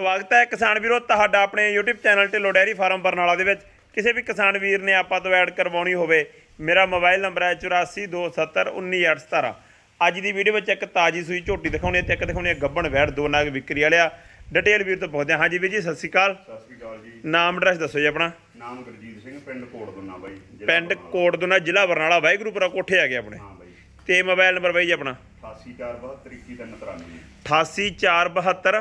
ਸਵਾਗਤ ਹੈ ਕਿਸਾਨ ਵੀਰੋ ਤੁਹਾਡਾ ਆਪਣੇ YouTube channel Dhillon dairy farm Barnala ਦੇ ਵਿੱਚ। ਕਿਸੇ ਵੀ ਕਿਸਾਨ ਵੀਰ ਨੇ ਆਪਾਂ ਤੋਂ ਐਡ ਕਰਵਾਉਣੀ ਹੋਵੇ ਮੇਰਾ ਮੋਬਾਈਲ ਨੰਬਰ ਹੈ 8427191817 ਅੱਜ ਦੀ ਵੀਡੀਓ ਵਿੱਚ ਇੱਕ ਤਾਜੀ ਸੂਈ ਝੋਟੀ ਦਿਖਾਉਣੀ ਹੈ ਤੇ ਇੱਕ ਦਿਖਾਉਣੀ ਹੈ ਗੱਬਣ ਵੈੜ ਦੋ ਨਾਗ ਵਿਕਰੀ ਵਾਲਿਆ। ਡਿਟੇਲ ਵੀਰ ਤੋਂ ਪੁੱਛਦੇ ਹਾਂ। ਹਾਂਜੀ ਵੀਰ ਜੀ ਸਤਿ ਸ਼੍ਰੀ ਅਕਾਲ। ਸਤਿ ਸ੍ਰੀ ਅਕਾਲ ਜੀ। ਨਾਮ ਐਡਰੈਸ ਦੱਸੋ ਜੀ ਆਪਣਾ। ਨਾਮ ਗੁਰਜੀਤ ਸਿੰਘ ਪਿੰਡ ਕੋਟਦੁਨਾ ਬਾਈ ਪਿੰਡ। ਕੋਟਦੁਨਾ ਜ਼ਿਲ੍ਹਾ ਬਰਨਾਲਾ। ਵਾਹਿਗੁਰੂਪੁਰਾ ਕੋਠੇ ਆ ਗਏ ਆਪਣੇ। ਹਾਂ ਬਾਈ। ਤੇ ਮੋਬਾਈਲ ਨੰਬਰ ਬਾਈ ਜੀ ਆਪਣਾ। 84722193 88472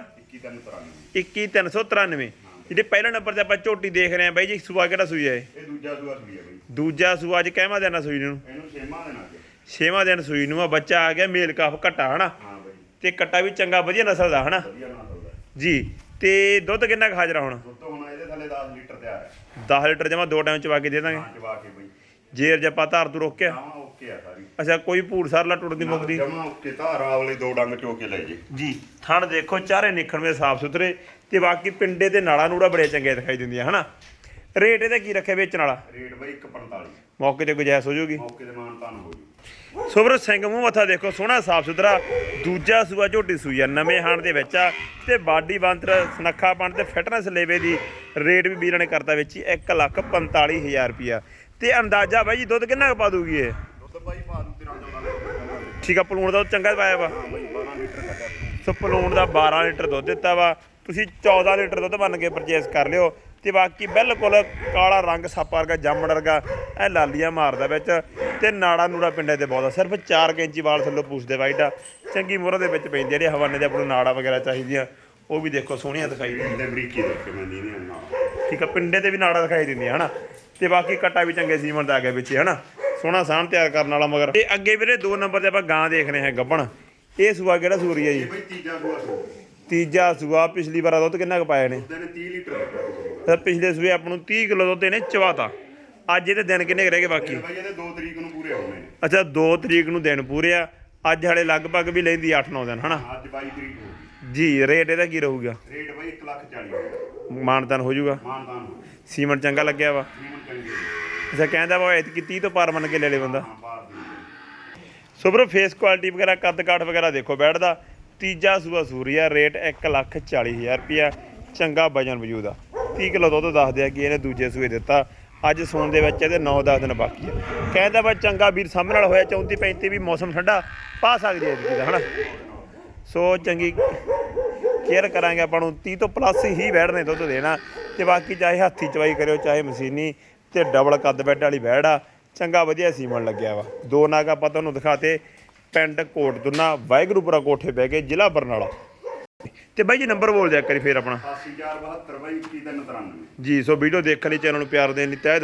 21393 21393 ਜਿਹੜੇ ਪਹਿਲਾ ਨੰਬਰ ਤੇ ਆਪਾਂ ਝੋਟੀ ਦੇਖ ਰਹੇ ਹਾਂ ਬਾਈ ਜੀ ਸੂਆ ਕਿਹੜਾ ਸੂਈ ਹੈ ਇਹ? ਦੂਜਾ ਸੂਆ ਸੂਈ ਹੈ ਬਾਈ। ਦੂਜਾ ਸੂਆ ਅੱਜ ਕਹਿਮਾ ਦੇਣਾ ਸੂਈ ਨੂੰ? ਇਹਨੂੰ ਛੇਵਾਂ ਦੇਣਾ ਛੇਵਾਂ ਦਿਨ ਸੂਈ ਨੂੰ ਆ ਬੱਚਾ ਆ ਗਿਆ ਮੇਲ ਕਾਫ ਘਟਾ ਹਨਾ? ਤੇ ਕੱਟਾ ਵੀ ਚੰਗਾ ਵਧੀਆ ਨਸਲ ਦਾ ਹਨਾ? ਜੀ ਤੇ ਦੁੱਧ ਕਿੰਨਾ ਕੁ ਹਾਜ਼ਰ ਆ ਹੁਣ? ਦੁੱਧ ਹੁਣ ਇਹਦੇ ਥੱਲੇ 10 ਲੀਟਰ ਤਿਆਰ ਹੈ। 10 ਲੀਟਰ ਜਮਾ ਦੋ ਟਾਈਮ ਚਵਾ ਕੇ ਦੇ ਦਾਂਗੇ। ਹਾਂ ਚਵਾ ਕੇ ਬਾਈ। ਜੇਰ ਜਪਾ ਧਾਰ ਤੂੰ ਰੋਕਿਆ। ਹਾਂ ਓਕੇ ਆ ਸਾਰੀ। ਅੱਛਾ ਕੋਈ ਭੂੜ ਸਰਲਾ ਟੁੱਟਦੀ ਮੁੱਕਦੀ ਜਮਾ ਓਕੇ ਧਾਰਾਂ ਵਾਲੇ ਦੋ ਡੰਗ ਚੋ ਕੇ ਲੈ ਜੇ। ਜੀ ਥਣ ਦੇਖੋ ਚਾਰੇ ਨਿਖਣਵੇਂ ਸਾਫ਼ ਸੁਥਰੇ ਤੇ ਬਾਕੀ ਪਿੰਡੇ ਤੇ ਨਾੜਾ ਨੂੜਾ ਬੜੇ ਚੰਗੇ ਦਿਖਾਈ ਦਿੰਦੀਆਂ ਹਨਾ? ਰੇਟ ਇਹਦਾ ਕੀ ਰੱਖਿਆ ਵੇਚਣ ਵਾਲਾ? ਰੇਟ ਬਾਈ 145 ਮੌਕੇ ਤੇ ਗੁਜਾਇਸ਼ ਹੋ ਜਾਊਗੀ। ਮੌਕੇ ਦੇ ਮਾਨ ਤਾਨ ਹੋ ਜੂ ਸੁਬਰ ਸਿੰਘ ਮੂੰਹ ਮੱਥਾ ਦੇਖੋ ਸੋਹਣਾ ਸਾਫ਼ ਸੁਥਰਾ ਦੂਜਾ ਸੂਆ ਝੋਟੀ ਸੂਈ ਆ ਨਵੇਂ ਹਾਣ ਦੇ ਵਿੱਚ ਆ ਤੇ ਬਾਡੀ ਬੰਤਰ ਸਨੱਖਾਪਣ ਤੇ ਫਿਟਨੈਸ ਲੈਵੇ ਦੀ ਰੇਟ ਵੀ ਵੀਰਾਂ ਨੇ ਕਰਤਾ ਵਿੱਚ 1 ਲੱਖ 45000 ਰੁਪਿਆ ਤੇ ਅੰਦਾਜ਼ਾ ਬਾਈ ਜੀ ਦੁੱਧ ਕਿੰਨਾ ਪਾ ਦੂਗੀ ਇਹ? ਠੀਕ ਆ ਪਲੂਣ ਦਾ ਚੰਗਾ ਪਾਇਆ ਵਾ। ਹਾਂ ਬਾਈ 12 ਲੀਟਰ ਕੱਢਿਆ ਸੋ ਪਲੂਣ ਦਾ 12 ਲੀਟਰ ਦੁੱਧ ਦਿੱਤਾ ਵਾ। ਤੁਸੀਂ 14 ਲੀਟਰ ਦੁੱਧ ਬਣ ਕੇ ਪਰਚੇਸ ਕਰ ਲਿਓ ਤੇ ਬਾਕੀ ਬਿਲਕੁਲ ਕਾਲਾ ਰੰਗ ਸੱਪ ਵਰਗਾ ਜਾਮਣ ਵਰਗਾ ਇਹ ਲਾਲੀਆਂ ਮਾਰਦਾ ਵਿੱਚ ਤੇ ਨਾੜਾ ਨੂੜਾ ਪਿੰਡੇ ਤੇ ਬਹੁਤ ਆ। ਸਿਰਫ 4 ਇੰਚੀ ਵਾਲ ਥੱਲੋਂ ਪੂਛਦੇ ਵਾਈਟ ਆ। ਚੰਗੀ ਮੋਹਰਾਂ ਦੇ ਵਿੱਚ ਪੈਂਦੀ ਜਿਹੜੇ ਹਵਾਨੇ ਦੇ ਆਪਾਂ ਨੂੰ ਨਾੜਾ ਵਗੈਰਾ ਚਾਹੀਦੀਆਂ। ਉਹ ਵੀ ਦੇਖੋ ਸੋਹਣੀਆਂ ਦਿਖਾਈ ਦਿੰਦੀਆਂ। ਬਰੀਕੀ ਦੇਖ ਮੈਂ ਨਹੀਂ ਨਹੀਂ ਨਾ ਠੀਕ ਆ ਪਿੰਡੇ ਤੇ ਵੀ ਨਾੜਾ ਦਿਖਾਈ ਦਿੰਦੀਆਂ ਹਨਾ। ਤੇ ਬਾਕੀ ਕਟਾ ਵੀ ਚੰਗੇ ਸੀਮਨ ਦਾ ਆ ਗਿਆ ਵਿੱਚ ਹਨਾ। ਸੋਹਣਾ ਸਾਨ ਤਿਆਰ ਕਰਨ ਵਾਲਾ ਮਗਰ। ਤੇ ਅੱਗੇ ਵੀਰੇ ਦੋ ਨੰਬਰ ਤੇ ਆਪਾਂ ਗਾਂ ਦੇਖ ਰਹੇ ਹਾਂ ਗੱਬਣ। ਇਹ ਸੂਆ ਕਿਹੜਾ ਸੂਰੀ ਹੈ ਜੀ? ਬਾਈ ਤੀਜਾ ਸੂਆ ਸੂ ਤੀਜਾ ਸੂਆ ਪਿਛਲੀ ਵਾਰ ਦੁੱਧ ਕਿੰਨਾ ਕੁ ਪਾਇਆ ਨੇ ਉਹਦੇ ਨੇ 30 ਲੀਟਰ ਦਿੱਤਾ। ਤੁਸੀਂ ਤਾਂ ਪਿਛਲੇ ਸੂਏ ਆਪ ਨੂੰ 30 ਕਿਲੋ ਦੁੱਧ ਇਹਨੇ ਚਵਾਤਾ। ਅੱਜ ਇਹਦੇ ਦਿਨ ਕਿੰਨੇ ਰਹਿ ਗਏ ਬਾਕੀ? ਬਾਈ ਇਹਦੇ 2 ਤਰੀਕ ਨੂੰ ਪੂਰੇ ਹੋਣੇ। ਨੇ ਅੱਛਾ 2 ਤਰੀਕ ਨੂੰ ਦਿਨ ਪੂਰੇ ਆ। ਅੱਜ ਹਲੇ ਲਗਭਗ ਵੀ ਲੈਂਦੀ 8-9 ਦਿਨ ਹਨਾ? ਅੱਜ 22 ਤਰੀਕ ਹੋ ਗਈ। ਜੀ ਰੇਟ ਇਹਦਾ ਕੀ ਰਹੂਗਾ? ਰੇਟ ਬਾਈ 1 ਲੱਖ 40 ਮਾਨਤਨ ਹੋ ਜਾਊਗਾ? ਮਾਨਦਾਨ ਸੀਮਨ ਚੰਗਾ ਲੱਗਿਆ ਵਾ। ਚੰਗੀ। ਅੱਛਾ, ਕਹਿੰਦਾ ਵਾ ਐਤਕੀ 30 ਤੋਂ ਪਾਰ ਮੰਨ ਕੇ ਲੈ ਲੇ ਬੰਦਾ। ਹਾਂ ਸੋ ਬਰੋ ਫੇਸ ਕੁਆਲਿਟੀ ਵਗੈਰਾ, ਕੱਦ ਕਾਠ ਵਗੈਰਾ ਦੇਖੋ, ਬੈਠਦਾ। ਤੀਜਾ ਸੂਆ ਸੂਰੀਆ ਰੇਟ 1 ਲੱਖ 40 ਹਜ਼ਾਰ ਰੁਪਿਆ ਚੰਗਾ ਵਜਨ ਵਜੂਦ ਆ। 30 ਕਿਲੋ ਦੁੱਧ ਦੱਸਦੇ ਆ ਕਿ ਇਹਨੇ ਦੂਜੇ ਸੂਏ ਦਿੱਤਾ। ਅੱਜ ਸੂਣ ਦੇ ਵਿੱਚ ਇਹਦੇ 9-10 ਦਿਨ ਬਾਕੀ ਆ। ਕਹਿੰਦਾ ਵਾ, ਚੰਗਾ ਵੀਰ, ਸਾਹਮਣੇ ਨਾਲ ਹੋਇਆ 34 35 ਵੀ ਮੌਸਮ ਠੰਡਾ, ਪਾ ਸਕਦੀ ਹੈ ਇਹਦੀ ਦਾ ਹਨਾ? ਸੋ ਚੰਗੀ ਕੇਅਰ ਕਰਾਂਗੇ ਆਪਾਂ ਨੂੰ। 30 ਤੋਂ ਪਲੱਸ ਹੀ ਬੈਠਣੇ ਦੁੱਧ ਦੇਣਾ। ਤੇ ਬਾਕੀ ਚਾਹੇ ਹੱਥੀ ਚਵਾਈ ਕਰਿਓ, ਚਾਹੇ ਮਸ਼ੀਨੀ ਤੇ ਡਬਲ ਕੱਦ ਬੈੱਡ ਵਾਲੀ ਬੈੜ ਆ। ਚੰਗਾ ਵਧੀਆ ਸੀਮਨ ਲੱਗਿਆ ਵਾ। ਦੋ ਨਾਗ ਆਪਾਂ ਤੁਹਾਨੂੰ ਦਿਖਾਤੇ। ਪਿੰਡ ਕੋਟ ਦੁਨਾ ਵਾਹਿਗੁਰੂਪੁਰਾ ਕੋਠੇ ਬਹਿ ਕੇ ਜ਼ਿਲ੍ਹਾ ਬਰਨਾਲਾ। ਤੇ ਬਾਈ ਜੀ ਨੰਬਰ ਬੋਲ ਦਿਆ ਕਰੀ ਫੇਰ ਆਪਣਾ। 80472 ਬਾਈ 2193 ਜੀ ਸੋ ਵੀਡੀਓ ਦੇਖਣ ਲਈ ਚੈਨਲ ਨੂੰ ਪਿਆਰ ਦੇਣ ਲਈ ਤਹਿ